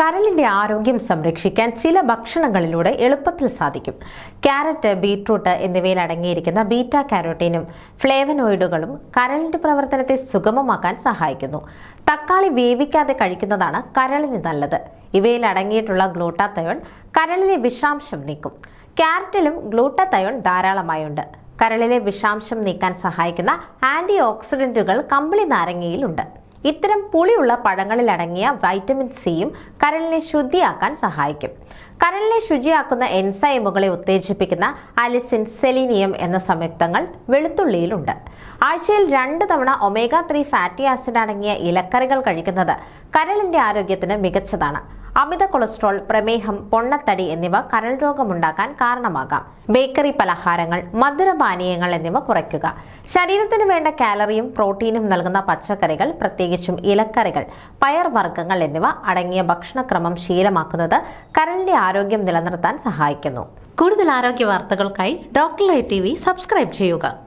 കരളിന്റെ ആരോഗ്യം സംരക്ഷിക്കാൻ ചില ഭക്ഷണങ്ങളിലൂടെ എളുപ്പത്തിൽ സാധിക്കും. ക്യാരറ്റ് ബീട്രൂട്ട് എന്നിവയിൽ അടങ്ങിയിരിക്കുന്ന ബീറ്റ കാരോട്ടീനും ഫ്ലേവനോയിഡുകളും കരളിന്റെ പ്രവർത്തനത്തെ സുഗമമാക്കാൻ സഹായിക്കുന്നു. തക്കാളി വേവിക്കാതെ കഴിക്കുന്നതാണ് കരളിന് നല്ലത്. ഇവയിൽ അടങ്ങിയിട്ടുള്ള ഗ്ലൂട്ടാത്തയോൺ കരളിലെ വിഷാംശം നീക്കും. ക്യാരറ്റിലും ഗ്ലൂട്ടാത്തയോൺ ധാരാളമായുണ്ട്. കരളിലെ വിഷാംശം നീക്കാൻ സഹായിക്കുന്ന ആന്റി ഓക്സിഡന്റുകൾ കമ്പിളി നാരങ്ങയിലുണ്ട്. ഇത്തരം പുളിയുള്ള പഴങ്ങളിൽ അടങ്ങിയ വൈറ്റമിൻ സിയും കരളിനെ ശുദ്ധിയാക്കാൻ സഹായിക്കും. കരളിനെ ശുചിയാക്കുന്ന എൻസൈമുകളെ ഉത്തേജിപ്പിക്കുന്ന അലിസിൻ സെലീനിയം എന്ന സംയുക്തങ്ങൾ വെളുത്തുള്ളിയിലുണ്ട്. ആഴ്ചയിൽ രണ്ട് തവണ ഒമേഗ ത്രീ ഫാറ്റി ആസിഡ് അടങ്ങിയ ഇലക്കറികൾ കഴിക്കുന്നത് കരളിന്റെ ആരോഗ്യത്തിന് മികച്ചതാണ്. അമിത കൊളസ്ട്രോൾ പ്രമേഹം പൊണ്ണത്തടി എന്നിവ കരൾ രോഗമുണ്ടാക്കാൻ കാരണമാകാം. ബേക്കറി പലഹാരങ്ങൾ മധുരപാനീയങ്ങൾ എന്നിവ കുറയ്ക്കുക. ശരീരത്തിന് വേണ്ട കാലറിയും പ്രോട്ടീനും നൽകുന്ന പച്ചക്കറികൾ പ്രത്യേകിച്ചും ഇലക്കറികൾ പയർവർഗങ്ങൾ എന്നിവ അടങ്ങിയ ഭക്ഷണക്രമം ശീലമാക്കുന്നത് കരളിന്റെ ആരോഗ്യം നിലനിർത്താൻ സഹായിക്കുന്നു. കൂടുതൽ ആരോഗ്യ വാർത്തകൾക്കായി ഡോക്ടർ ലൈവ് ടി സബ്സ്ക്രൈബ് ചെയ്യുക.